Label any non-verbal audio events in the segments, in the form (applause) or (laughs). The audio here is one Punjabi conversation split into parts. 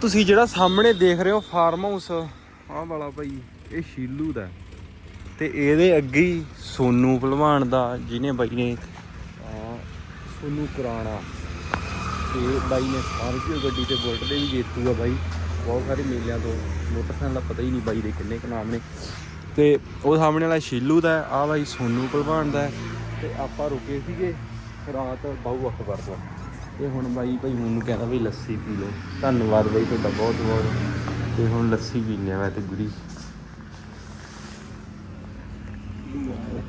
ਤੁਸੀਂ ਜਿਹੜਾ ਸਾਹਮਣੇ ਦੇਖ ਰਹੇ ਹੋ ਫਾਰਮ ਹਾਊਸ ਆਹ ਵਾਲਾ ਭਾਈ, ਇਹ ਸ਼ੀਲੂ ਦਾ ਹੈ। ਤੇ ਇਹਦੇ ਅੱਗੇ ਹੀ ਸੋਨੂ ਭਲਵਾਨ ਦਾ, ਜਿਹਨੇ ਬਾਈ ਨੇ, ਆਹ ਸੋਨੂ ਕੁਰਾਣਾ ਤੇ ਬਾਈ ਨੇ ਸਕਾਰਪੀਓ ਗੱਡੀ ਤੇ ਬੁਲਟ ਦੇ ਵੀ ਜੇਤੂ ਆ ਬਾਈ ਬਹੁਤ ਸਾਰੇ ਮੇਲਿਆਂ ਤੋਂ ਮੋਟਰਸਾਈਕਲ ਦਾ ਪਤਾ ਹੀ ਨਹੀਂ ਬਾਈ ਦੇ ਕਿੰਨੇ ਕੁ ਨਾਮ ਨੇ ਤੇ ਉਹ ਸਾਹਮਣੇ ਵਾਲਾ ਸ਼ੀਲੂ ਦਾ ਆ ਬਾਈ ਸੋਨੂ ਭਲਵਾਨ ਦਾ ਹੈ। ਤੇ ਆਪਾਂ ਰੁਕੇ ਸੀਗੇ ਰਾਤ ਬਾਹੂ ਅਖਬਾਰ ਤੋਂ ਤੇ ਹੁਣ ਬਾਈ ਭਾਈ ਮੈਨੂੰ ਕਹਿੰਦਾ ਵੀ ਲੱਸੀ ਪੀ ਲਓ। ਧੰਨਵਾਦ ਬਾਈ ਤੁਹਾਡਾ ਬਹੁਤ ਬਹੁਤ। ਤੇ ਹੁਣ ਲੱਸੀ ਪੀਨੇ ਆ ਮੈਂ ਤੇ ਗੁਰੀ।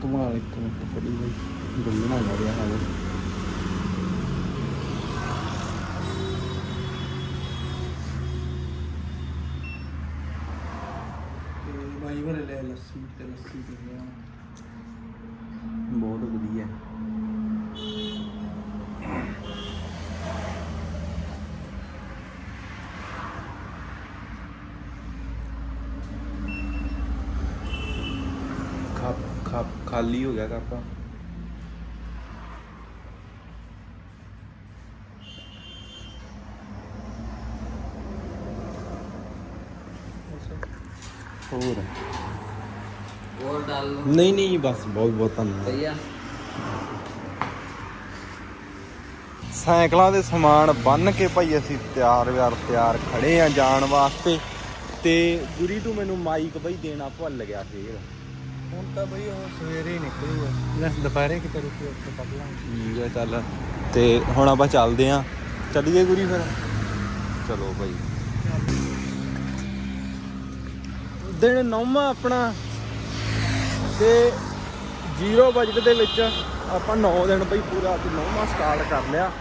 ਕਮਾਲ ਇੱਕ ਮਿੰਟ ਫੜੀ ਬਾਈ। ਗੁੰਮ ਨਾ ਜਾ ਰਿਹਾ ਹਾਲੇ। ਤੇ ਬਾਈ ਘਰੇ ਲੈ ਲੱਸੀ ਤੇ ਲੱਸੀ ਆ ਬਹੁਤ ਵਧੀਆ ਖਾ ਖਾ ਖਾਲੀ ਹੋ ਗਿਆ ਕੱਪ ਹੋਰ और डाल लो ਨਹੀਂ ਨਹੀਂ ਬਸ ਬਹੁਤ ਬਹੁਤ ਧੰਨਵਾਦ भैया ਸਾਈਕਲਾਂ ਦੇ ਸਮਾਨ ਬੰਨ ਕੇ ਭਾਈ ਅਸੀਂ ਤਿਆਰ ਵਿਆਰ ਤਿਆਰ ਖੜੇ ਆ ਜਾਣ ਵਾਸਤੇ ਤੇ ਗੁਰੀ ਤੂੰ ਮੈਨੂੰ ਮਾਈਕ ਬਈ ਦੇਣਾ ਭੁੱਲ ਗਿਆ ਫੇਰ ਹੁਣ ਤਾਂ ਬਈ ਉਹ ਸਵੇਰੇ ਹੀ ਨਿਕਲੂਗਾ ਲੈ ਦੁਪਹਿਰੇ ਕਿਤੇ ਰੁਕੀ ਉੱਥੇ ਪੜ ਲਾਂਗੇ। ਠੀਕ ਹੈ ਚੱਲ। ਤੇ ਹੁਣ ਆਪਾਂ ਚੱਲਦੇ ਆ। ਚੱਲੀਏ ਗੁਰੀ ਫਿਰ? ਚਲੋ ਭਾਈ ਦਿਨ ਨੌਵਾਂ ਆਪਣਾ। ਤੇ 0 ਬਜਟ ਦੇ ਵਿੱਚ ਆਪਾਂ 9 ਦਿਨ ਬਈ ਪੂਰਾ ਤੇ ਨੌਵਾਂ ਸਟਾਰਟ ਕਰ ਲਿਆ।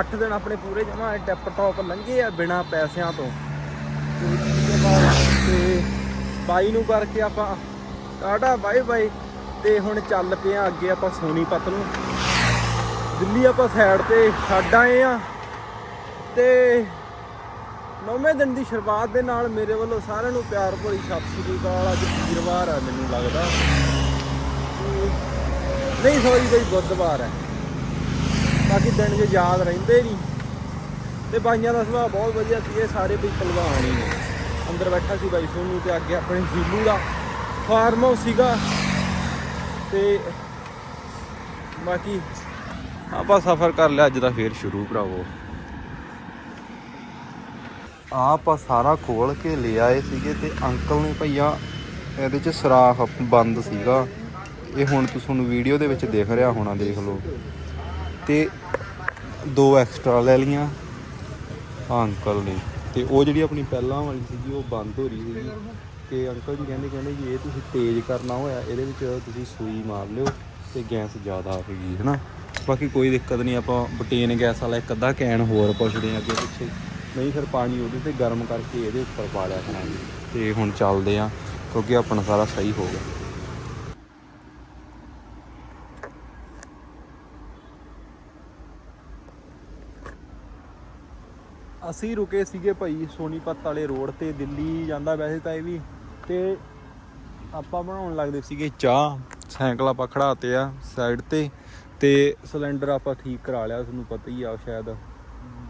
8 ਦਿਨ ਆਪਣੇ ਪੂਰੇ ਜਮਾ ਟਿਪ ਟੌਪ ਲੰਘੇ ਆ ਬਿਨਾ ਪੈਸਿਆਂ ਤੋਂ। ਤੇ ਬਾਈ ਨੂੰ ਕਰਕੇ ਆਪਾਂ ਟਾਟਾ ਬਾਏ ਬਾਏ ਤੇ ਹੁਣ ਚੱਲ ਪਏ ਆ ਅੱਗੇ ਆਪਾਂ ਸੋਨੀਪਤ ਨੂੰ। ਦਿੱਲੀ ਆਪਾਂ ਸਾਈਡ ਤੇ ਛੱਡ ਆਏ ਆ। ਤੇ ਨੌਵੇਂ ਦਿਨ ਦੀ ਸ਼ੁਰੂਆਤ ਦੇ ਨਾਲ ਮੇਰੇ ਵੱਲੋਂ ਸਾਰਿਆਂ ਨੂੰ ਪਿਆਰ ਭਰੀ ਸਤਿ ਸ੍ਰੀ ਅਕਾਲ। ਅੱਜ ਵੀਰਵਾਰ ਆ ਮੈਨੂੰ ਲੱਗਦਾ। ਨਹੀਂ ਸੌਰੀ ਬਈ ਬੁੱਧਵਾਰ ਹੈ ਬਾਕੀ ਦਿਨ ਜੇ ਯਾਦ ਰਹਿੰਦੇ ਨਹੀਂ। ਤੇ ਬਾਈਆਂ ਦਾ ਸੁਭਾਅ ਬਹੁਤ ਵਧੀਆ ਸੀ, ਇਹ ਸਾਰੇ ਬਈ ਪਹਿਲਵਾਨ ਹੀ ਨੇ। ਅੰਦਰ ਬੈਠਾ ਸੀ ਬਾਈ ਸੋਨੂ ਤੇ ਅੱਗੇ ਆਪਣੇ ਜੀਲੂ ਦਾ। ਫਾਰਮ ਹਾਊਸ ਸੀਗਾ। ਤੇ ਬਾਕੀ ਆਪਾਂ ਸਫ਼ਰ ਕਰ ਲਿਆ, ਅੱਜ ਦਾ ਫੇਰ ਸ਼ੁਰੂ ਭਰਾਵੋ। ਆਪਾਂ ਸਾਰਾ ਖੋਲ ਕੇ ਲੈ ਆਏ ਸੀਗੇ ਤੇ ਅੰਕਲ ਨੇ ਭਈਆ ਇਹਦੇ ਚ ਸਰਾਖ ਬੰਦ ਸੀਗਾ। ਇਹ ਹੁਣ ਤੁਸੀਂ ਤੁਹਾਨੂੰ ਵੀਡੀਓ ਦੇ ਵਿੱਚ ਦੇਖ ਰਿਹਾ ਹੋਣਾ, ਦੇਖ ਲਓ। ਤੇ ਦੋ ਐਕਸਟਰਾ ਲੈ ਲੀਆਂ ਅੰਕਲ ਨੇ। ਤੇ ਉਹ ਜਿਹੜੀ ਆਪਣੀ ਪਹਿਲਾਂ ਵਾਲੀ ਸੀਗੀ, ਉਹ ਬੰਦ ਹੋ ਰਹੀ ਸੀਗੀ। ਤੇ ਅੰਕਲ ਜੀ ਕਹਿੰਦੇ ਕਹਿੰਦੇ ਜੀ, ਇਹ ਤੁਸੀਂ ਤੇਜ਼ ਕਰਨਾ ਹੋਇਆ, ਇਹਦੇ ਵਿੱਚ ਤੁਸੀਂ ਸੂਈ ਮਾਰ ਲਿਓ ਤੇ ਗੈਸ ਜ਼ਿਆਦਾ ਆਵੇਗੀ ਹਨਾ? ਬਾਕੀ ਕੋਈ ਦਿੱਕਤ ਨਹੀਂ, ਆਪਾਂ ਬਟੇਨ ਗੈਸ ਵਾਲਾ ਇੱਕ ਅੱਧਾ ਕੈਨ ਹੋਰ ਪੁੱਛਦੇ ਆ ਅੱਗੇ ਪਿੱਛੇ। ਨਹੀਂ ਫਿਰ ਪਾਣੀ ਉਹਦੇ ਤੇ ਗਰਮ ਕਰਕੇ ਇਹਦੇ ਉੱਪਰ ਪਾ ਲਿਆ ਕਰਾਂਗੇ। ਤੇ ਹੁਣ ਚੱਲਦੇ ਆ ਕਿਉਂਕਿ ਆਪਣਾ ਸਾਰਾ ਸਹੀ ਹੋ ਗਿਆ। ਅਸੀਂ ਰੁਕੇ ਸੀਗੇ ਭਾਈ ਸੋਨੀਪਤ ਵਾਲੇ ਰੋਡ ਤੇ, ਦਿੱਲੀ ਜਾਂਦਾ ਵੈਸੇ ਤਾਂ ਇਹ ਵੀ। ਤੇ ਆਪਾਂ ਬਣਾਉਣ ਲੱਗਦੇ ਸੀਗੇ ਚਾਹ। ਸਾਈਕਲ ਆਪਾਂ ਖੜਾਤੇ ਆ ਸਾਈਡ ਤੇ ਤੇ ਸਿਲੰਡਰ ਆਪਾਂ ਠੀਕ ਕਰਾ ਲਿਆ, ਤੁਹਾਨੂੰ ਪਤਾ ਹੀ ਆ ਸ਼ਾਇਦ।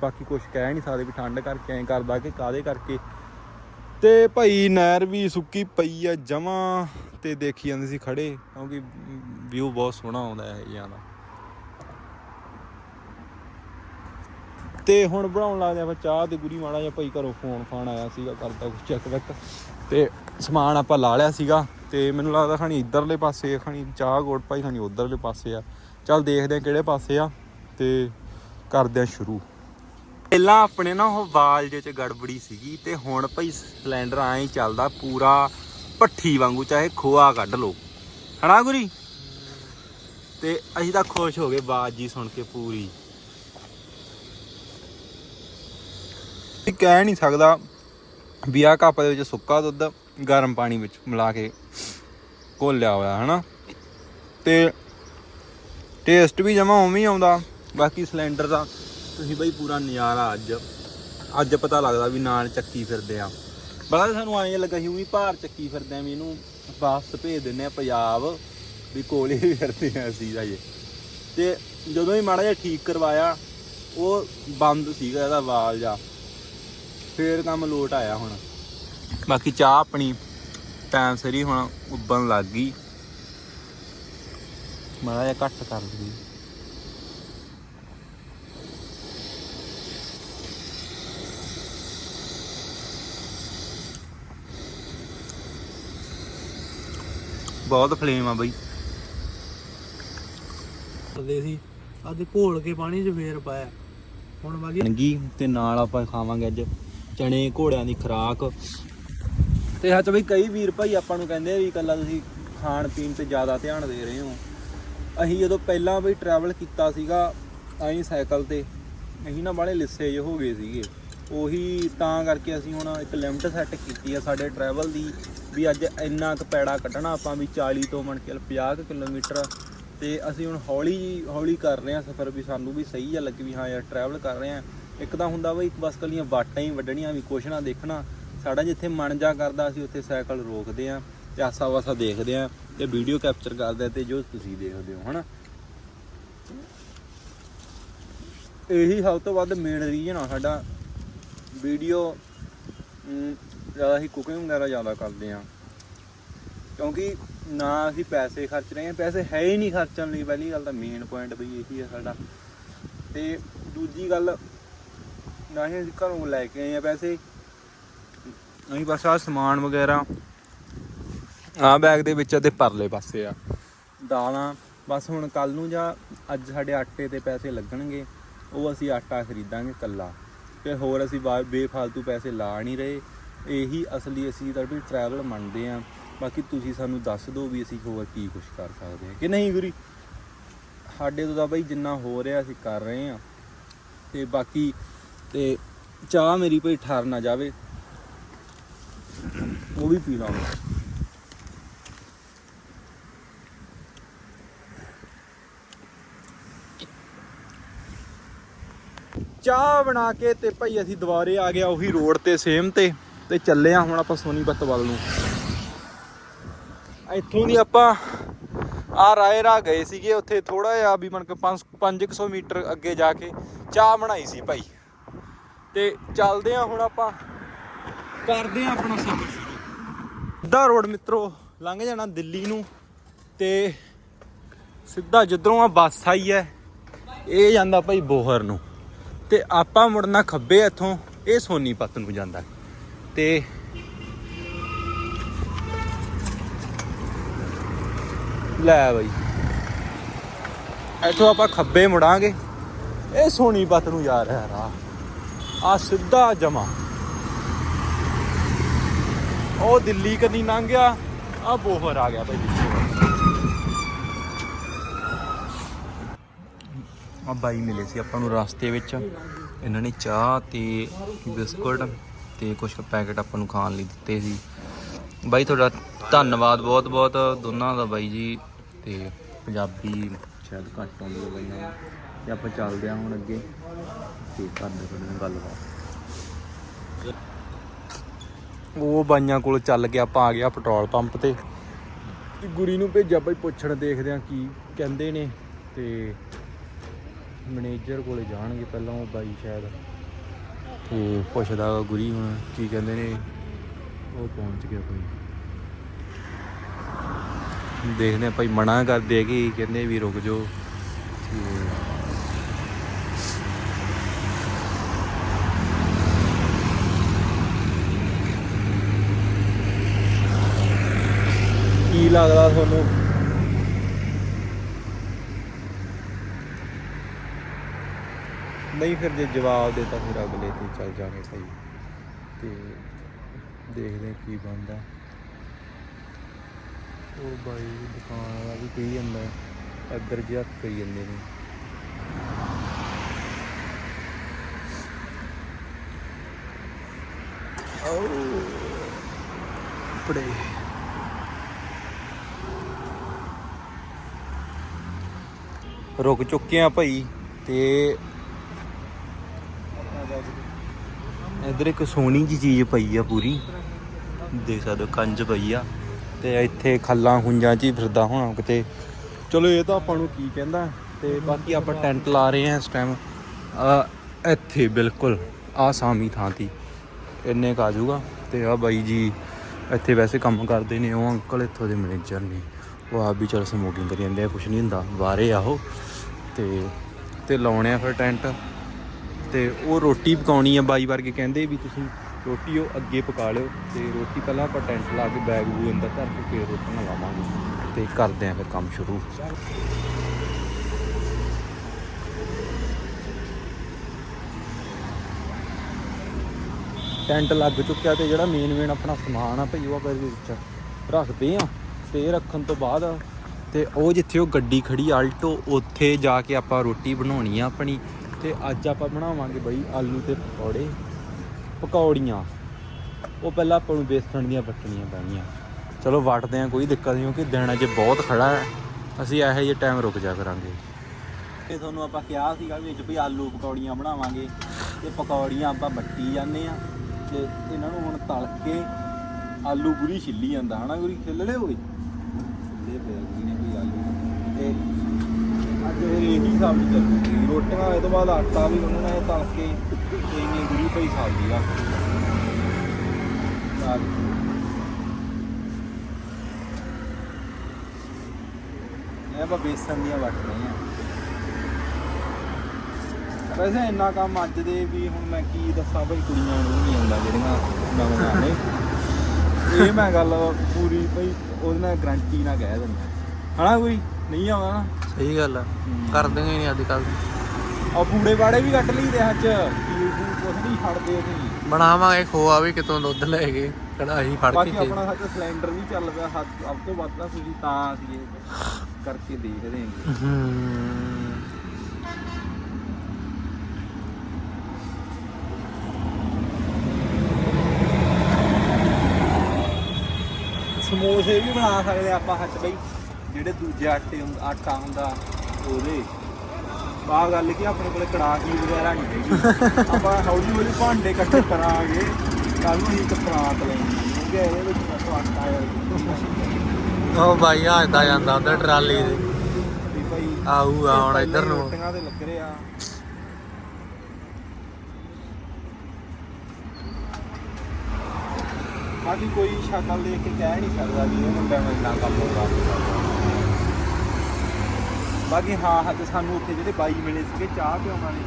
ਬਾਕੀ ਕੁਝ ਕਹਿ ਨਹੀਂ ਸਕਦੇ ਵੀ ਠੰਡ ਕਰਕੇ ਐਂ ਕਰਦਾ ਕਿ ਕਾਦੇ ਕਰਕੇ। ਤੇ ਭਾਈ ਨਹਿਰ ਵੀ ਸੁੱਕੀ ਪਈ ਆ ਜਮਾਂ ਤੇ ਦੇਖੀ ਜਾਂਦੇ ਸੀ ਖੜੇ ਕਿਉਂਕਿ ਵਿਊ ਬਹੁਤ ਸੋਹਣਾ ਆਉਂਦਾ ਹੈ ਇਹ ਦਾ। ਤੇ ਹੁਣ ਬਣਾਉਣ ਲੱਗਦੇ ਆਪਾਂ ਚਾਹ ਤੇ ਗੁਰੀ ਮਾੜਾ ਜਿਹਾ ਭਾਈ ਘਰੋਂ ਫੋਨ ਫਾਨ ਆਇਆ ਸੀਗਾ, ਕਰਦਾ ਕੁਝ ਚੈੱਕ ਵੈਕ ਤੇ ਸਮਾਨ ਆਪਾਂ ਲਾ ਲਿਆ ਸੀਗਾ ਤੇ ਮੈਨੂੰ ਲੱਗਦਾ ਖਾਣੀ ਇਧਰਲੇ ਪਾਸੇ ਆ, ਖਾਣੀ ਚਾਹ ਗੋੜ ਭਾਈ ਖਾਣੀ ਉਧਰਲੇ ਪਾਸੇ ਆ। ਚੱਲ ਦੇਖਦੇ ਆ ਕਿਹੜੇ ਪਾਸੇ ਆ ਤੇ ਕਰਦੇ ਆ ਸ਼ੁਰੂ। ਪਹਿਲਾਂ ਆਪਣੇ ਨਾ ਉਹ ਵਾਲ ਜੇ ਚ ਗੜਬੜੀ ਸੀਗੀ ਤੇ ਹੁਣ ਭਾਈ ਸਿਲੰਡਰ ਐਂ ਹੀ ਚੱਲਦਾ ਪੂਰਾ ਭੱਠੀ ਵਾਂਗੂ ਚਾਹੇ ਖੋਆ ਕੱਢ ਲੋ ਹਨਾ ਗੁਰੀ? ਤੇ ਅਸੀਂ ਤਾਂ ਖੁਸ਼ ਹੋ ਗਏ ਬਾਤ ਜੀ ਸੁਣ ਕੇ ਪੂਰੀ। ਇਹ ਕਹਿ ਨਹੀਂ ਸਕਦਾ ਵੀ ਆਹ ਕੱਪ ਦੇ ਵਿੱਚ ਸੁੱਕਾ ਦੁੱਧ ਗਰਮ ਪਾਣੀ ਵਿੱਚ ਮਿਲਾ ਕੇ ਘੋਲਿਆ ਹੋਇਆ, ਹਨਾ? ਤੇ ਟੇਸਟ ਵੀ ਜਮਾ ਉਵੇਂ ਹੀ ਆਉਂਦਾ। ਬਾਕੀ ਸਿਲੰਡਰ ਦਾ ਤੁਸੀਂ ਬਈ ਪੂਰਾ ਨਜ਼ਾਰਾ ਅੱਜ ਅੱਜ ਪਤਾ ਲੱਗਦਾ ਵੀ ਨਾਲ ਚੱਕੀ ਫਿਰਦੇ ਆ। ਬੜਾ ਸਾਨੂੰ ਐਂ ਲੱਗਾ ਸੀ ਵੀ ਭਾਰ ਚੱਕੀ ਫਿਰਦੇ ਆ ਵੀ ਇਹਨੂੰ ਵਾਪਸ ਭੇਜ ਦਿੰਨੇ ਆ ਪੰਜਾਬ, ਵੀ ਕੋਲੇ ਵੀ ਫਿਰਦੇ ਆ ਅਸੀਂ ਦਾ ਜੇ ਤੇ ਜਦੋਂ ਹੀ ਮਾੜਾ ਜਿਹਾ ਠੀਕ ਕਰਵਾਇਆ, ਉਹ ਬੰਦ ਸੀਗਾ ਇਹਦਾ ਵਾਲ ਜਾ ਫੇਰ ਕੰਮ ਲੋਟ ਆਇਆ ਹੁਣ। ਬਾਕੀ ਚਾਹ ਆਪਣੀ ਟਾਈਮ ਸਿਰ ਹੀ ਹੁਣ ਉੱਬਣ ਲੱਗ ਗਈ। ਮਾੜਾ ਜਿਹਾ ਘੱਟ ਕਰ ਲਈ। ਬਹੁਤ ਫਲੇਮ ਆ ਬਈ। ਕਰਦੇ ਸੀ। ਅੱਜ ਘੋਲ ਕੇ ਪਾਣੀ 'ਚ ਫੇਰ ਪਾਇਆ। ਹੁਣ ਵਾਗੀ ਬਣਗੀ ਤੇ ਨਾਲ ਆਪਾਂ ਖਾਵਾਂਗੇ ਅੱਜ ਚਣੇ ਘੋੜਿਆਂ ਦੀ ਖੁਰਾਕ। ਤੇ ਹੱਥ ਬਈ ਕਈ ਵੀਰ ਭਾਈ ਆਪਾਂ ਨੂੰ ਕਹਿੰਦੇ ਆ ਵੀ ਇਕੱਲਾ ਤੁਸੀਂ ਖਾਣ ਪੀਣ ਤੇ ਜ਼ਿਆਦਾ ਧਿਆਨ ਦੇ ਰਹੇ ਹੋ। ਅਸੀਂ ਜਦੋਂ ਪਹਿਲਾਂ ਵੀ ਟਰੈਵਲ ਕੀਤਾ ਸੀਗਾ ਅਸੀਂ ਸਾਈਕਲ ਤੇ, ਅਸੀਂ ਨਾ ਬਾਲੇ ਲਿੱਸੇ ਜਿਹੇ ਹੋ ਗਏ ਸੀਗੇ। ਉਹੀ ਤਾਂ ਕਰਕੇ ਅਸੀਂ ਹੁਣ ਇੱਕ ਲਿਮਟ ਸੈੱਟ ਕੀਤੀ ਆ ਸਾਡੇ ਟਰੈਵਲ ਦੀ, ਵੀ ਅੱਜ ਇੰਨਾ ਕੁ ਪੈੜਾ ਕੱਢਣਾ ਆਪਾਂ ਵੀ 40 ਤੋਂ ਮਣ ਕੇ 50 ਕੁ ਕਿਲੋਮੀਟਰ। ਤੇ ਅਸੀਂ ਹੁਣ ਹੌਲੀ ਹੌਲੀ ਕਰ ਰਹੇ ਹਾਂ ਸਫ਼ਰ ਵੀ ਸਾਨੂੰ ਵੀ ਸਹੀ ਆ ਲੱਗੇ ਵੀ ਹਾਂ ਯਾਰ ਟਰੈਵਲ ਕਰ ਰਹੇ ਹਾਂ। ਇੱਕ ਤਾਂ ਹੁੰਦਾ ਬਈ ਬਸ ਕੱਲੀਆਂ ਵਾਟਾਂ ਹੀ ਵੱਢਣੀਆਂ ਵੀ ਕੁਛ ਨਾ ਦੇਖਣਾ। ਸਾਡਾ ਜਿੱਥੇ ਮਨ ਜਾ ਕਰਦਾ ਅਸੀਂ ਉੱਥੇ ਸਾਈਕਲ ਰੋਕਦੇ ਆਂ ਤੇ ਆਸਾ ਵਾਸਾ ਦੇਖਦੇ ਆਂ ਤੇ ਵੀਡੀਓ ਕੈਪਚਰ ਕਰਦੇ ਆਂ ਤੇ ਜੋ ਤੁਸੀਂ ਦੇਖਦੇ ਹੋ, ਹਨਾ? ਇਹੀ ਸਭ ਤੋਂ ਵੱਧ ਮੇਨ ਰੀਜਨ ਆ ਸਾਡਾ। ਵੀਡੀਓ ਜ਼ਿਆਦਾ ਹੀ ਕੁਕਿੰਗ ਵਗੈਰਾ ਜ਼ਿਆਦਾ ਕਰਦੇ ਆਂ ਕਿਉਂਕਿ ਨਾ ਅਸੀਂ ਪੈਸੇ ਖਰਚ ਰਹੇ ਹਾਂ, ਪੈਸੇ ਹੈ ਹੀ ਨਹੀਂ ਖਰਚਣ ਲਈ। ਪਹਿਲੀ ਗੱਲ ਤਾਂ ਮੇਨ ਪੁਆਇੰਟ ਬਈ ਇਹੀ ਹੈ ਸਾਡਾ। ਤੇ ਦੂਜੀ ਗੱਲ, ਨਾ ਹੀ ਅਸੀਂ ਘਰੋਂ ਲੈ ਕੇ ਆਏ ਆ ਪੈਸੇ। ਅਸੀਂ ਬਸ ਆ ਸਮਾਨ ਵਗੈਰਾ ਆ ਬੈਗ ਦੇ ਵਿੱਚ ਅਤੇ ਪਰਲੇ ਪਾਸੇ ਆ। ਦਾਲਾਂ, ਬਸ ਹੁਣ ਕੱਲ ਨੂੰ ਜਾਂ ਅੱਜ ਸਾਡੇ ਆਟੇ ਤੇ ਪੈਸੇ ਲੱਗਣਗੇ, ਉਹ ਅਸੀਂ ਆਟਾ ਖਰੀਦਾਂਗੇ ਕੱਲਾ ਤੇ ਹੋਰ ਅਸੀਂ ਬਾ- ਬੇਫਾਲਤੂ ਪੈਸੇ ਲਾ ਨਹੀਂ ਰਹੇ। ਇਹੀ ਅਸਲੀ ਅਸੀਂ ਤਾਂ ਵੀ ਟਰੈਵਲ ਮੰਨਦੇ ਆ ਬਾਕੀ ਤੁਸੀਂ ਸਾਨੂੰ ਦੱਸ ਦਿਓ ਵੀ ਅਸੀਂ ਹੋਰ ਕੀ ਕੁਝ ਕਰ ਸਕਦੇ ਹਾਂ। ਕਿ ਨਹੀਂ ਗੁਰੀ? ਸਾਡੇ ਤੋਂ ਤਾਂ ਬਈ ਜਿੰਨਾ ਹੋ ਰਿਹਾ ਅਸੀਂ ਕਰ ਰਹੇ ਆ ਤੇ ਬਾਕੀ, ਤੇ ਚਾਹ ਮੇਰੀ ਭਈ ਠਰ ਨਾ ਜਾਵੇ। ਉਹ ਵੀ ਪੀ ਲਾਂਗਾ। ਚਾਹ ਬਣਾ ਕੇ ਤੇ ਭਾਈ ਅਸੀਂ ਦੁਬਾਰੇ ਆ ਗਿਆ ਉਹੀ ਰੋਡ ਤੇ, ਸੇਮ ਤੇ ਤੇ ਚੱਲੇ ਆ ਹੁਣ ਆਪਾਂ ਸੋਨੀਪਤ ਵੱਲ ਨੂੰ। ਇੱਥੋਂ ਦੀ ਆਪਾਂ ਆ ਰਾਏਰਾ ਗਏ ਸੀਗੇ ਉੱਥੇ ਥੋੜਾ ਜਿਹਾ ਵੀ ਮਨ ਕੇ 500 ਮੀਟਰ ਅੱਗੇ ਜਾ ਕੇ ਚਾਹ ਬਣਾਈ ਸੀ ਭਾਈ। ਤੇ ਚੱਲਦੇ ਆ ਹੁਣ ਆਪਾਂ, ਕਰਦੇ ਆ ਆਪਣਾ ਸਫ਼ਰ। ਸਿੱਧਾ ਰੋਡ ਮਿੱਤਰੋ, ਲੰਘ ਜਾਣਾ ਦਿੱਲੀ ਨੂੰ ਤੇ ਸਿੱਧਾ ਜਿੱਧਰੋਂ ਆ ਬੱਸ ਆਈ ਹੈ, ਇਹ ਜਾਂਦਾ ਭਾਈ ਬੋਹਰ ਨੂੰ। ਤੇ ਆਪਾਂ ਮੁੜਨਾ ਖੱਬੇ ਇੱਥੋਂ, ਇਹ ਸੋਨੀਪਤ ਨੂੰ ਜਾਂਦਾ। ਤੇ ਲੈ ਬਾਈ, ਇੱਥੋਂ ਆਪਾਂ ਖੱਬੇ ਮੁੜਾਂਗੇ। ਇਹ ਸੋਨੀਪਤ ਨੂੰ ਜਾ ਰਿਹਾ ਰਾਹ ਆ ਸਿੱਧਾ ਜਮਾ। ਉਹ ਦਿੱਲੀ ਕਦੀ ਲੰਘ ਗਿਆ। ਆ ਬੋਹਰ ਆ ਗਿਆ ਭਾਈ ਪਿੱਛੇ। ਆ ਬਾਈ ਮਿਲੇ ਸੀ ਆਪਾਂ ਨੂੰ ਰਸਤੇ ਵਿੱਚ। ਇਹਨਾਂ ਨੇ ਚਾਹ ਤੇ ਬਿਸਕੁਟ ਤੇ ਕੁਝ ਪੈਕੇਟ ਆਪਾਂ ਨੂੰ ਖਾਣ ਲਈ ਦਿੱਤੇ ਸੀ। ਬਾਈ ਤੁਹਾਡਾ ਧੰਨਵਾਦ ਬਹੁਤ ਬਹੁਤ ਦੋਨਾਂ ਦਾ ਬਾਈ ਜੀ ਤੇ ਪੰਜਾਬੀ ਸ਼ਾਇਦ ਘੱਟ ਆਉਂਦੀ ਹੈ ਬਾਈਆਂ ਨੂੰ। ਤੇ ਆਪਾਂ ਚੱਲਦੇ ਹਾਂ ਹੁਣ ਅੱਗੇ ਤੇ ਕਰਦੇ ਤੁਹਾਡੇ ਨਾਲ ਗੱਲਬਾਤ। ਉਹ ਬਾਈਆਂ ਕੋਲ ਚੱਲ ਕੇ ਆਪਾਂ ਆ ਗਿਆ ਪੈਟਰੋਲ ਪੰਪ ਤੇ। ਗੁਰੀ ਨੂੰ ਭੇਜਿਆ ਭਾਈ ਪੁੱਛਣ, ਦੇਖਦੇ ਆ ਕੀ ਕਹਿੰਦੇ ਨੇ ਤੇ ਮੈਨੇਜਰ ਕੋਲੇ ਜਾਣਗੇ ਪਹਿਲਾਂ ਉਹ ਬਾਈ ਸ਼ਾਇਦ। ਤੇ ਪੁੱਛਦਾ ਵਾ ਗੁਰੀ ਹੁਣ ਕੀ ਕਹਿੰਦੇ ਨੇ, ਉਹ ਪਹੁੰਚ ਗਿਆ ਕੋਈ ਦੇਖਦੇ ਆ ਭਾਈ ਮਨਾ ਕਰਦੇ ਕਿ ਕਹਿੰਦੇ ਵੀ ਰੁਕ ਜਾਓ। ਤੇ ਕੀ ਲੱਗਦਾ ਤੁਹਾਨੂੰ? ਨਹੀਂ ਫਿਰ ਜੇ ਜਵਾਬ ਦੇ ਤਾਂ ਫਿਰ ਅਗਲੇ ਤੇ ਚੱਲ ਜਾਣੇ ਭਾਈ। ਤੇ ਦੇਖਦੇ ਕੀ ਬਣਦਾ। ਉਹ ਬਾਈ ਦੁਕਾਨ ਵਾਲਾ ਵੀ ਕਹੀ ਜਾਂਦਾ ਇੱਧਰ ਜਿਹਾ ਹੱਥ ਕਰੀ ਜਾਂਦੇ ਨੇ। ਆਓ। ਪੜੇ ਰੁਕ ਚੁੱਕੇ ਆ ਭਾਈ ਤੇ ਇਧਰ ਇੱਕ ਸੋਹਣੀ ਜੀ ਚੀਜ਼ ਪਈ ਆ ਪੂਰੀ। ਦੇਖ ਸਕਦੇ ਹੋ, ਕੰਜ ਪਈ ਆ। ਤੇ ਇੱਥੇ ਖੱਲਾਂ ਹੁੰਜਾਂ ਚ ਹੀ ਫਿਰਦਾ ਹੋਣਾ ਕਿਤੇ। ਚਲੋ ਇਹ ਤਾਂ ਆਪਾਂ ਨੂੰ ਕੀ ਕਹਿੰਦਾ ਤੇ ਬਾਕੀ ਆਪਾਂ ਟੈਂਟ ਲਾ ਰਹੇ ਹਾਂ ਇਸ ਟਾਈਮ ਇੱਥੇ ਬਿਲਕੁਲ, ਆ ਸਾਮੀ ਥਾਂ ਤੀ। ਇੰਨੇ ਕੁ ਆ ਜਾਊਗਾ। ਤੇ ਆ ਬਾਈ ਜੀ, ਇੱਥੇ ਵੈਸੇ ਕੰਮ ਕਰਦੇ ਨੇ, ਉਹ ਅੰਕਲ ਇੱਥੋਂ ਦੇ ਮੈਨੇਜਰ ਨੇ। ਉਹ ਆਪ ਵੀ ਚਲ ਸਮੋਕਿੰਗ ਕਰੀ ਜਾਂਦੇ ਆ ਕੁਝ ਨਹੀਂ ਹੁੰਦਾ। ਬਾਹਰੇ ਆਹੋ ਤੇ ਤੇ ਲਾਉਣੇ ਆ ਫਿਰ ਟੈਂਟ। ਤੇ ਉਹ ਰੋਟੀ ਪਕਾਉਣੀ ਆ ਬਾਈ ਵਰਗੇ ਕਹਿੰਦੇ ਵੀ ਤੁਸੀਂ ਰੋਟੀ ਉਹ ਅੱਗੇ ਪਕਾ ਲਿਓ ਤੇ ਰੋਟੀ ਪਹਿਲਾਂ ਆਪਾਂ ਟੈਂਟ ਲਾ ਕੇ ਬੈਗ ਬੂਗ ਅੰਦਰ ਧਰ ਕੇ ਫਿਰ ਰੋਟੀਆਂ ਲਾਵਾਂਗੇ। ਤੇ ਕਰਦੇ ਆ ਫਿਰ ਕੰਮ ਸ਼ੁਰੂ। ਟੈਂਟ ਲੱਗ ਚੁੱਕਿਆ ਤੇ ਜਿਹੜਾ ਮੇਨ ਮੇਨ ਆਪਣਾ ਸਮਾਨ ਆ ਭਈ ਉਹ ਆਪਾਂ ਇਹਦੇ ਵਿੱਚ ਰੱਖਦੇ ਆ। ਤੇ ਰੱਖਣ ਤੋਂ ਬਾਅਦ ਤੇ ਉਹ ਜਿੱਥੇ ਉਹ ਗੱਡੀ ਖੜੀ ਆਲਟੋ ਉੱਥੇ ਜਾ ਕੇ ਆਪਾਂ ਰੋਟੀ ਬਣਾਉਣੀ ਆ ਆਪਣੀ ਤੇ ਅੱਜ ਆਪਾਂ ਬਣਾਵਾਂਗੇ ਬਈ ਆਲੂ ਤੇ ਪਕੌੜੇ, ਪਕੌੜੀਆਂ। ਉਹ ਪਹਿਲਾਂ ਆਪਾਂ ਨੂੰ ਬੇਸਣ ਦੀਆਂ ਪੱਟਣੀਆਂ ਪੈਣੀਆਂ। ਚਲੋ ਵਟਦੇ ਆ, ਕੋਈ ਦਿੱਕਤ ਨਹੀਂ, ਕਿਉਂਕਿ ਦਿਨ ਅਜੇ ਬਹੁਤ ਖੜਾ ਹੈ। ਅਸੀਂ ਇਹੋ ਜਿਹੇ ਟਾਈਮ ਰੁਕ ਜਾ ਕਰਾਂਗੇ। ਤੇ ਤੁਹਾਨੂੰ ਆਪਾਂ ਕਿਹਾ ਸੀਗਾ ਵੀ ਅੱਜ ਵੀ ਆਲੂ ਪਕੌੜੀਆਂ ਬਣਾਵਾਂਗੇ ਤੇ ਪਕੌੜੀਆਂ ਆਪਾਂ ਬੱਟੀ ਜਾਂਦੇ ਆ ਤੇ ਇਹਨਾਂ ਨੂੰ ਹੁਣ ਤਲ ਕੇ ਆਲੂ ਪੂਰੀ ਛਿੱਲੀ ਜਾਂਦਾ, ਹਨਾ ਗੁਰੀ? ਛਿੱਲ ਲਿਓ ਹੋਏ ਛਿੱਲੇ ਪਏ ਗੁਰੀ ਨੇ ਕੋਈ ਆਲੂ ਅੱਜ ਇਹ ਇਹੀ ਸਬਜ਼ੀ ਚੱਲੂਗੀ ਰੋਟੀਆਂ ਇਹ ਤੋਂ ਬਾਅਦ ਆਟਾ ਵੀ ਉਹਨਾਂ ਨੇ ਤਲ ਕੇ ਤੇ ਇੰਨੀ ਗੁਰੀ ਪਈ ਸਬਜ਼ੀ ਆ। ਆ ਦੇਖੋ। ਇਹ ਆਪਾਂ ਬੇਸਣ ਦੀਆਂ ਵੱਟ ਰਹੇ ਆ ਵੈਸੇ ਇੰਨਾ ਕੰਮ ਅੱਜ ਦੇ ਵੀ ਹੁਣ ਮੈਂ ਕੀ ਦੱਸਾਂ ਬਈ, ਕੁੜੀਆਂ ਨੂੰ ਨਹੀਂ ਆਉਂਦਾ ਜਿਹੜੀਆਂ ਨਵੀਆਂ ਨੇ। ਇਹ ਮੈਂ ਗੱਲ ਪੂਰੀ ਭਾਈ ਉਹਦੇ ਨਾਲ ਗਰੰਟੀ ਨਾਲ ਕਹਿ ਦਿੰਦਾ। ਹਨਾ ਕੋਈ? ਨਹੀਂ ਆਉਂਦਾ ਨਾ। ਸਹੀ ਗੱਲ ਆ। ਕਰਦੇ ਹੀ ਨਹੀਂ ਅੱਜ ਕੱਲ ਆ ਪੂੜੇ ਬਾੜੇ ਵੀ ਕੱਟ ਲਈਦੇ ਅੱਜ। ਕੀ ਕੁਛ ਨਹੀਂ ਛੱਡਦੇ ਅਸੀਂ। ਬਣਾਵਾਂਗੇ ਖੋਆ ਵੀ ਕਿਤੋਂ ਦੁੱਧ ਲੈ ਕੇ ਕੜਾਹੀ ਫੜ ਬਾਕੀ ਕੇ ਆਪਣਾ ਸੱਚ ਸਿਲੰਡਰ ਵੀ ਚੱਲ ਪਿਆ ਹੱਦ ਸਭ ਤੋਂ ਵੱਧ ਤਾਂ ਤੁਸੀਂ ਤਾਂ ਅਸੀਂ ਇਹ ਕਰਕੇ ਦੇਖਦੇ ਹਾਂ। ਹੂੰ ਸਮੋਸੇ ਵੀ ਬਣਾ ਸਕਦੇ ਆਪਾਂ ਹੱਥ ਬਈ ਜਿਹੜੇ ਦੂਜੇ ਆਟੇ ਆਟਾ ਹੁੰਦਾ ਉਹਦੇ। ਆਹ ਗੱਲ ਕਿ ਆਪਣੇ ਕੋਲੇ ਕੜਾਹੀ ਵਗੈਰਾ ਨਹੀਂ ਹੈਗੀ। ਆਪਾਂ ਹੌਲੀ ਹੌਲੀ ਭਾਂਡੇ ਇਕੱਠੇ ਕਰਾਂਗੇ ਕੱਲ ਨੂੰ ਅਸੀਂ ਇੱਕ ਪਰਾਤ ਲੈਣੀ ਕਿਉਂਕਿ ਇਹਦੇ ਵਿੱਚ ਆਪਾਂ ਆਟਾ ਹੈ। ਉਹ ਬਾਈ ਆਜਦਾ ਜਾਂਦਾ ਉਧਰ ਟਰਾਲੀ ਦੇ ਵੀ ਭਾਈ ਆਊਗਾ ਹੁਣ ਇੱਧਰ ਹੀ ਨੂੰ। ਰੋਟੀਆਂ ਤੇ ਲੱਗ ਰਹੇ। ਆ ਬਾਕੀ ਕੋਈ ਸ਼ਕਲ ਦੇਖ ਕੇ ਕਹਿ ਨਹੀਂ ਸਕਦਾ ਵੀ ਇਹ ਮੁੰਡਾ ਨੂੰ ਇੰਨਾ ਕੰਮ ਹੋਗਾ ਬਾਕੀ ਹਾਂ ਹਾਂ ਹੱਦ ਸਾਨੂੰ ਉੱਥੇ ਜਿਹੜੇ ਬਾਈ ਮਿਲੇ ਸੀਗੇ, ਚਾਹ ਪਿਆਉਣ ਵਾਲੇ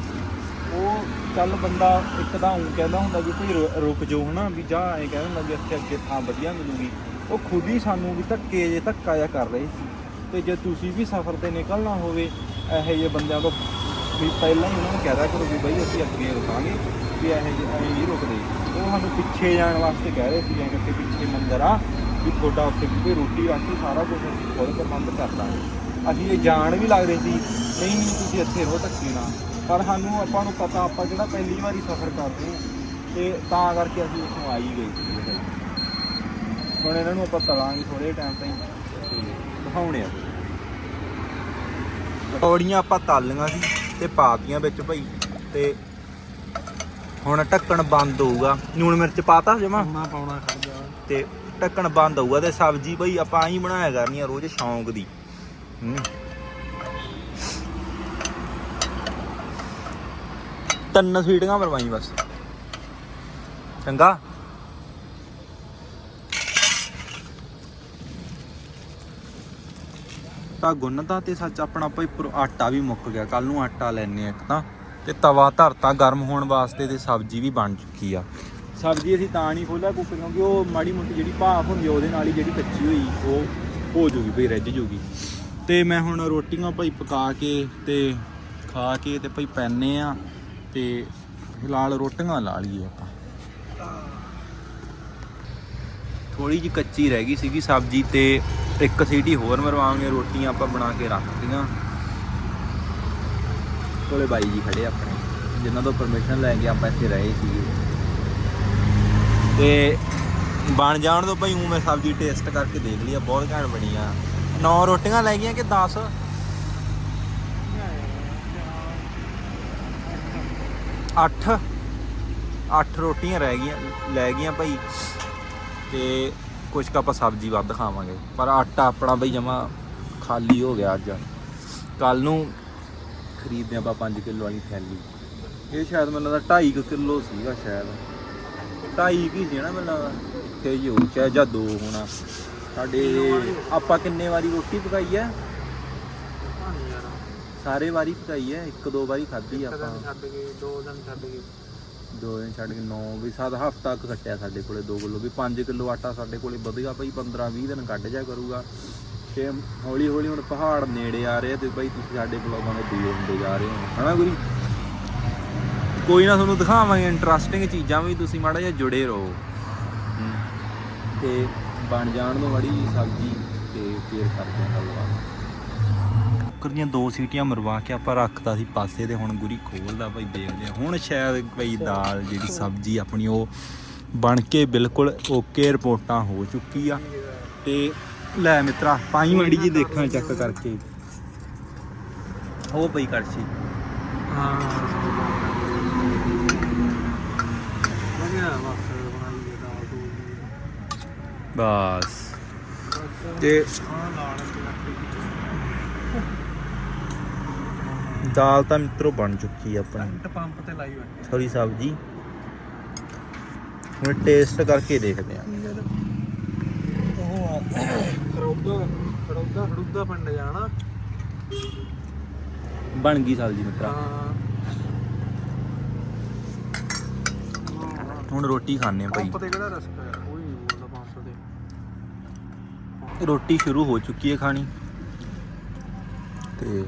ਉਹ ਚੱਲ ਬੰਦਾ ਇੱਕ ਤਾਂ ਉਹ ਕਹਿੰਦਾ ਹੁੰਦਾ ਵੀ ਕੋਈ ਰੁ- ਰੁਕ ਜਾਓ ਹਨਾ, ਵੀ ਜਾ ਐਂ ਕਹਿੰਦਾ ਹੁੰਦਾ ਵੀ ਇੱਥੇ ਅੱਗੇ ਥਾਂ ਵਧੀਆ ਮਿਲੂਗੀ। ਉਹ ਖੁਦ ਹੀ ਸਾਨੂੰ ਵੀ ਧੱਕੇ ਜੇ ਧੱਕਾ ਜਿਹਾ ਕਰ ਰਹੇ ਸੀ। ਤੇ ਜੇ ਤੁਸੀਂ ਵੀ ਸਫ਼ਰ ਤੇ ਨਿਕਲਣਾ ਹੋਵੇ, ਇਹੋ ਜਿਹੇ ਬੰਦਿਆਂ ਤੋਂ ਵੀ ਪਹਿਲਾਂ ਹੀ ਉਹਨਾਂ ਨੂੰ ਕਹਿ ਦਿਆ ਕਰੋ ਵੀ ਬਈ ਅਸੀਂ ਅੱਗੇ ਰੁਕਾਂਗੇ, ਵੀ ਇਹੋ ਜਿਹੇ ਐਂ ਨਹੀਂ ਰੁਕਦੇ। ਉਹ ਸਾਨੂੰ ਪਿੱਛੇ ਜਾਣ ਵਾਸਤੇ ਕਹਿ ਰਹੇ ਸੀ ਕਿ ਪਿੱਛੇ ਮੰਦਰ ਆ, ਵੀ ਤੁਹਾਡਾ ਉੱਥੇ ਵੀ ਰੋਟੀ ਰਾਟੀ ਸਾਰਾ ਕੁਝ ਅਸੀਂ ਖੁਦ ਪ੍ਰਬੰਧ ਕਰ ਦਾਂਗੇ। ਅਸੀਂ ਇਹ ਜਾਣ ਵੀ ਲੱਗਦੇ ਸੀ ਨਹੀਂ ਤੁਸੀਂ ਇੱਥੇ ਰਹੋ ਧੱਕੇ ਨਾਲ ਪਰ ਸਾਨੂੰ ਆਪਾਂ ਨੂੰ ਪਤਾ ਆਪਾਂ ਜਿਹੜਾ ਪਹਿਲੀ ਵਾਰੀ ਸਫ਼ਰ ਕਰਦੇ ਹਾਂ ਤੇ ਤਾਂ ਕਰਕੇ ਅਸੀਂ ਉੱਥੋਂ ਆ ਹੀ ਗਏ ਸੀ ਹੁਣ ਇਹਨਾਂ ਨੂੰ ਆਪਾਂ ਤਲਾਂਗੇ ਥੋੜੇ ਟਾਈਮ ਤਾਈਂ ਦਿਖਾਉਣੇ ਆ। ਪਕੌੜੀਆਂ ਆਪਾਂ ਤਾਲੀਆਂ ਸੀ ਤੇ ਪਾਤੀਆਂ ਵਿੱਚ ਭਾਈ ਤੇ ਹੁਣ ਢੱਕਣ ਬੰਦ ਹੋਊਗਾ। ਲੂਣ ਮਿਰਚ ਪਾਤਾ ਜਮਾ? ਪਾਉਣਾ ਖੜ ਜਾ ਤੇ ਢੱਕਣ ਬੰਦ ਹੋਊਗਾ ਤੇ ਸਬਜ਼ੀ ਬਈ ਆਪਾਂ ਆਹੀ ਬਣਾਇਆ ਕਰਨੀ ਆ ਰੋਜ਼ ਸ਼ੌਂਕ ਦੀ। ਤਿੰਨ ਸੀਟੀਆਂ ਮਰਵਾਈ ਬਸ। ਚੰਗਾ? ਤਾਂ ਗੁੰਨਤਾ ਤੇ ਸੱਚ ਆਪਣਾ ਭਾਈ ਆਟਾ ਵੀ ਮੁੱਕ ਗਿਆ। ਕੱਲ ਨੂੰ ਆਟਾ ਲੈਣੇ ਇੱਕ ਤਾਂ। ਤੇ ਤਵਾ ਧਰਤਾ ਗਰਮ ਹੋਣ ਵਾਸਤੇ ਤੇ ਸਬਜ਼ੀ ਵੀ ਬਣ ਚੁੱਕੀ ਆ। ਸਬਜ਼ੀ ਅਸੀਂ ਤਾਂ ਨਹੀਂ ਖੋਲਿਆ ਕੁੱਕਰ ਕਿਉਂਕਿ ਉਹ ਮਾੜੀ ਮੋਟੀ ਜਿਹੜੀ ਭਾਫ ਹੁੰਦੀ ਉਹਦੇ ਨਾਲ ਹੀ ਜਿਹੜੀ ਕੱਚੀ ਹੋਈ, ਉਹ ਹੋ ਜੂਗੀ ਭਈ ਰਿੱਝ ਜੂਗੀ। ਤੇ ਮੈਂ ਹੁਣ ਰੋਟੀਆਂ ਭਾਈ ਪਕਾ ਕੇ ਤੇ ਖਾ ਕੇ ਤੇ ਭਾਈ ਪੈਨੇ ਆ ਤੇ ਫਿਲਹਾਲ ਰੋਟੀਆਂ ਲਾ ਲਈਏ ਆਪਾਂ। ਥੋੜੀ ਜਿਹੀ ਕੱਚੀ ਰਹਿ ਗਈ ਸੀਗੀ ਸਬਜ਼ੀ ਤੇ ਇੱਕ ਸੀਟੀ ਹੋਰ ਮਰਵਾਵਾਂਗੇ, ਰੋਟੀਆਂ ਆਪਾਂ ਬਣਾ ਕੇ ਰੱਖਤੀਆਂ ਕੋਲੇ ਬਾਈ ਜੀ ਖੜੇ ਆਪਣੇ, ਜਿਨ੍ਹਾਂ ਤੋਂ ਪਰਮਿਸ਼ਨ ਲੈ ਕੇ ਆਪਾਂ ਇੱਥੇ ਰਹੇ ਸੀਗੇ। ਤੇ ਬਣ ਜਾਣ ਤੋਂ ਭਾਈ ਹੂੰ ਮੈਂ ਸਬਜ਼ੀ ਟੇਸਟ ਕਰਕੇ ਦੇਖ ਲਈ ਆ, ਬਹੁਤ ਘੈਂਟ ਬਣੀ ਆ। ਨੌ ਰੋਟੀਆਂ ਲੈ ਗਈਆਂ ਕਿ 10 ਅੱਠ। ਅੱਠ ਰੋਟੀਆਂ ਰਹਿ ਗਈਆਂ, ਲੈ ਗਈਆਂ ਭਾਈ। ਤੇ ਕੁਝ ਕੁ ਆਪਾਂ ਸਬਜ਼ੀ ਵੱਧ ਖਾਵਾਂਗੇ। ਪਰ ਆਟਾ ਆਪਣਾ ਬਈ ਜਮਾ ਖਾਲੀ ਹੋ ਗਿਆ ਅੱਜ। ਕੱਲ ਨੂੰ ਖਰੀਦਦੇ ਆਪਾਂ 5 ਕਿਲੋ ਵਾਲੀ ਥੈਲੀ। ਇਹ ਸ਼ਾਇਦ ਮੈਨੂੰ ਲੱਗਦਾ 2.5 ਕਿਲੋ ਸੀਗਾ ਸ਼ਾਇਦ। ਢਾਈ ਕੀ ਸੀ ਨਾ ਮੈਨੂੰ ਲੱਗਦਾ। ਇੱਥੇ ਹੀ ਚਾਹੇ ਜਾਂ ਦੋ ਹੋਣਾ। ਸਾਡੇ ਆਪਾਂ ਕਿੰਨੇ ਵਾਰੀ ਰੋਟੀ ਪਕਾਈ ਹੈ? ਸਾਰੇ ਵਾਰੀ ਪਕਾਈ ਹੈ? ਇੱਕ ਦੋ ਵਾਰੀ ਖਾਧੀ ਆਪਾਂ? ਛੱਡ ਦੋ ਦਿਨ ਛੱਡ ਕੇ। ਦੋ ਦਿਨ ਛੱਡ ਕੇ 9 ਵੀ ਸਾਤ ਹਫਤਾ ਕੁ ਕੱਟਿਆ ਸਾਡੇ ਕੋਲੇ 2 ਕਿਲੋ ਵੀ। 5 ਕਿਲੋ ਆਟਾ ਸਾਡੇ ਕੋਲੇ ਵਧੇਗਾ ਭਾਈ 15 20 ਦਿਨ ਕੱਢ ਜਾ ਕਰੂਗਾ। ਤੇ ਹੌਲੀ ਹੌਲੀ ਹੁਣ ਪਹਾੜ ਨੇੜੇ ਆ ਰਹੇ ਤੇ ਭਾਈ ਤੁਸੀਂ ਸਾਡੇ ਬਲੌਗਾਂ ਦੇ ਦੂਰ ਹੁੰਦੇ ਜਾ ਰਹੇ ਹੋ। ਹਨਾ ਗੁਰੀ? ਕੋਈ ਨਾ ਤੁਹਾਨੂੰ ਦਿਖਾਵਾਂਗੇ ਇੰਟਰਸਟਿੰਗ ਚੀਜ਼ਾਂ ਵੀ ਤੁਸੀਂ ਮਾੜਾ ਜਿਹਾ ਜੁੜੇ ਰਹੋ। ਤੇ ਬਣ ਜਾਣ ਤੋਂ ਮੜੀ ਸਬਜ਼ੀ ਤੇ ਫੇਰ ਕਰਦੇ ਹਾਂ ਗੱਲਬਾਤ ਕੁੱਕਰ ਦੀਆਂ ਦੋ ਸੀਟੀਆਂ ਮਰਵਾ ਕੇ ਆਪਾਂ ਰੱਖਤਾ ਸੀ ਪਾਸੇ ਤੇ ਹੁਣ ਗੁਰੀ ਖੋਲਦਾ ਭਾਈ ਦੇਖਦੇ ਹਾਂ। ਹੁਣ ਸ਼ਾਇਦ ਭਾਈ ਦਾਲ ਜਿਹੜੀ ਸਬਜ਼ੀ ਆਪਣੀ ਉਹ ਬਣ ਕੇ ਬਿਲਕੁਲ ਓਕੇ ਰਿਪੋਰਟਾਂ ਹੋ ਚੁੱਕੀ ਆ। ਤੇ ਲੈ ਮਿੱਤਰਾ ਪਾਈ ਮੜੀ ਜੀ ਦੇਖਾਂ ਚੈੱਕ ਕਰਕੇ। ਉਹ ਪਈ ਕੜਛੀ ਹਾਂ ਵਧੀਆ ਬਸ ਬਣਾਈ ਹੈ ਦਾਲ ਦੂਲ ਦੀ। ਬਸ। ਤੇ ਦਾਲ ਤਾਂ ਮਿੱਤਰੋ ਬਣ ਚੁੱਕੀ ਆ ਆਪਣੀ। ਕਰੰਟ ਪੰਪ ਤੇ ਲਾਈ ਬੈਠੇ ਥੋੜੀ ਸਬਜ਼ੀ ਹੁਣ ਟੇਸਟ ਕਰਕੇ ਦੇਖਦੇ ਆ। ਉਹ ਖੜੌਦਾ ਖੜੌਦਾ ਖੜੂਦਾ ਪਿੰਡ ਜਾਣਾ। ਬਣ ਗਈ ਸਬਜ਼ੀ ਮਿੱਤਰਾ। ਹਾਂ। ਹੁਣ ਰੋਟੀ ਖਾਣੇ ਆ ਭਾਈ। ਪੰਪ ਤੇ ਕਿਹੜਾ ਰਸਤਾ ਹੈ ਕੋਈ ਨਹੀਂ ਬੋਲਦਾ ਪੰਪ ਤੇ ਰੋਟੀ ਸ਼ੁਰੂ ਹੋ ਚੁੱਕੀ ਹੈ ਖਾਣੀ। ਤੇ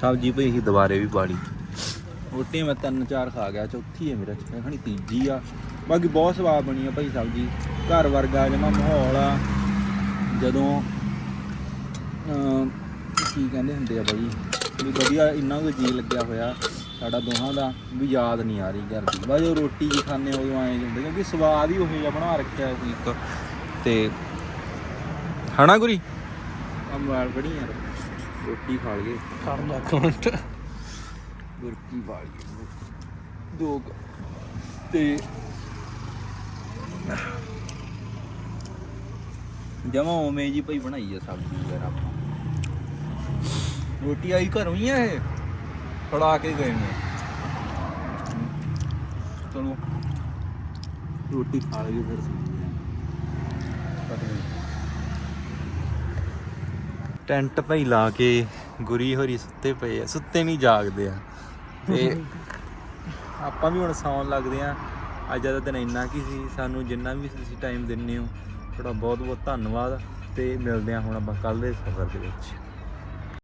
ਸਬਜ਼ੀ ਭਈ ਅਸੀਂ ਦੁਬਾਰੇ ਵੀ ਪਾਲੀ ਰੋਟੀ ਮੈਂ ਤਿੰਨ ਚਾਰ ਖਾ ਗਿਆ, ਚੌਥੀ ਹੈ ਮੇਰਾ, ਮੈਂ ਖਾਣੀ ਤੀਜੀ ਆ। ਬਾਕੀ ਬਹੁਤ ਸਵਾਦ ਬਣੀ ਆ ਭਾਈ ਸਬਜ਼ੀ। ਘਰ ਵਰਗਾ ਜਮਾ ਮਾਹੌਲ ਆ। ਜਦੋਂ ਕੀ ਕਹਿੰਦੇ ਹੁੰਦੇ ਆ ਬਾਈ? ਵੀ ਵਧੀਆ ਇੰਨਾ ਕੁ ਜੀ ਲੱਗਿਆ ਹੋਇਆ ਸਾਡਾ ਦੋਹਾਂ ਦਾ, ਵੀ ਯਾਦ ਨਹੀਂ ਆ ਰਹੀ ਘਰ ਦੀ। ਬਸ ਜਦੋਂ ਰੋਟੀ ਜੀ ਖਾਣੇ ਉਦੋਂ ਆਏ ਜਾਂਦੇ ਕਿਉਂਕਿ ਸਵਾਦ ਹੀ ਉਹ ਜਿਹਾ ਬਣਾ ਰੱਖਿਆ ਸੀ ਇੱਕ। ਤੇ ਹਣਾ ਗੁਰੀ? ਆ ਮੋਬਾਈਲ ਫੜੀ ਯਾਰ ਰੋਟੀ ਖਾ ਲਈਏ। ਕਰ ਲਾ ਕਮੈਂਟ ਗੁਰਕੀ ਵਾਲੀ ਦੋ ਕੁ। ਤੇ ਜਮਾ ਉਵੇਂ ਜੀ ਭਈ ਬਣਾਈ ਆ ਸਬਜ਼ੀ ਵਗੈਰਾ ਆਪਾਂ। ਰੋਟੀ ਆਈ ਘਰੋਂ ਹੀ ਆ ਇਹ। ਫੜਾ ਕੇ ਗਏ ਨੇ। ਚਲੋ। ਰੋਟੀ ਖਾ ਲਈਏ ਫਿਰ। ਟੈਂਟ ਭਈ ਲਾ ਕੇ ਗੁਰੀ ਹੋਰੀ ਸੁੱਤੇ ਪਏ ਆ ਸੁੱਤੇ ਨਹੀਂ ਜਾਗਦੇ ਆ। ਤੇ (laughs) ਆਪਾਂ ਵੀ ਹੁਣ ਸੌਣ ਲੱਗਦੇ ਆ। ਅੱਜ ਦਾ ਦਿਨ ਇੰਨਾ ਕੀ ਸੀ ਸਾਨੂੰ ਜਿੰਨਾ ਵੀ ਤੁਸੀਂ ਟਾਈਮ ਦਿੰਦੇ ਹੋ ਤੁਹਾਡਾ ਬਹੁਤ ਬਹੁਤ ਧੰਨਵਾਦ। ਤੇ ਮਿਲਦੇ ਆ ਹੁਣ ਆਪਾਂ ਕੱਲ ਦੇ ਸਫ਼ਰ ਦੇ ਵਿੱਚ।